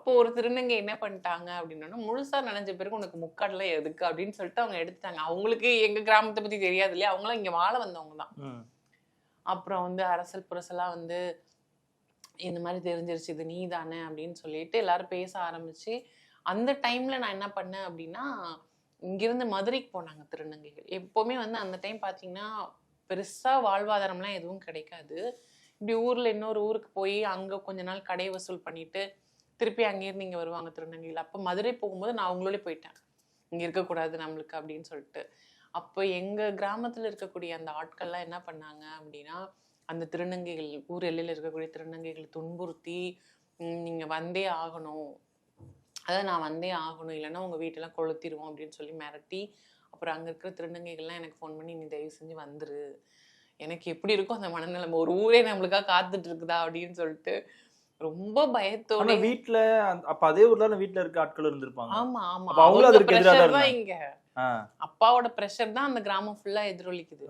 அப்போ ஒரு திருநங்கை என்ன பண்ணிட்டாங்க அப்படின்னா முழுசா நனைஞ்ச பிறகு உனக்கு முக்காடுலாம் எதுக்கு அப்படின்னு சொல்லிட்டு அவங்க எடுத்துட்டாங்க. அவங்களுக்கு எங்க கிராமத்தை பத்தி தெரியாது இல்லையா? அவங்களாம் இங்க வாழ வந்தவங்க தான். அப்புறம் வந்து அரசல் புரசலா வந்து இந்த மாதிரி தெரிஞ்சிருச்சு இது நீ தானே அப்படின்னு சொல்லிட்டு எல்லாரும் பேச ஆரம்பிச்சு அந்த டைம்ல நான் என்ன பண்ணேன் அப்படின்னா இங்கிருந்து மதுரைக்கு போனாங்க திருநங்கைகள். எப்பவுமே வந்து அந்த டைம் பாத்தீங்கன்னா பெருசா வாழ்வாதாரம்லாம் எதுவும் கிடைக்காது. இப்படி ஊர்ல இன்னொரு ஊருக்கு போய் அங்க கொஞ்ச நாள் கடை வசூல் பண்ணிட்டு திருப்பி அங்கேயிருந்து இங்கே வருவாங்க திருநங்கையில் அப்போ மதுரை போகும்போது நான் அவங்களோட போயிட்டேன். இங்கே இருக்கக்கூடாது நம்மளுக்கு அப்படின்னு சொல்லிட்டு. அப்போ எங்கள் கிராமத்தில் இருக்கக்கூடிய அந்த ஆட்கள்லாம் என்ன பண்ணாங்க அப்படின்னா அந்த திருநங்கைகள் ஊர் எல்லையில் இருக்கக்கூடிய திருநங்கைகளை துன்புறுத்தி நீங்கள் வந்தே ஆகணும். அதான் நான் வந்தே ஆகணும். இல்லைன்னா உங்கள் வீட்டெல்லாம் கொளுத்திடுவோம் அப்படின்னு சொல்லி மிரட்டி அப்புறம் அங்கே இருக்கிற திருநங்கைகள்லாம் எனக்கு ஃபோன் பண்ணி நீ தயவு செஞ்சு வந்துரு. எனக்கு எப்படி இருக்கும் அந்த மனநிலைமை. ஒரு ஊரே நம்மளுக்காக காத்துட்டு இருக்குதா? அப்படின்னு சொல்லிட்டு ரொம்ப பயத்தோட வீட்ல அப்ப அதே ஊர்ல வீட்ல இருக்க ஆட்கள் இருந்திருப்பாங்க. ஆமா ஆமா. அவங்களும் அவங்க அதற்கு எதிரா தான் pressure தான் இருந்தாங்க. இங்க. அப்பாவோட பிரஷர் தான் அந்த கிராமம் ஃபுல்லா எதிரொலிக்குது.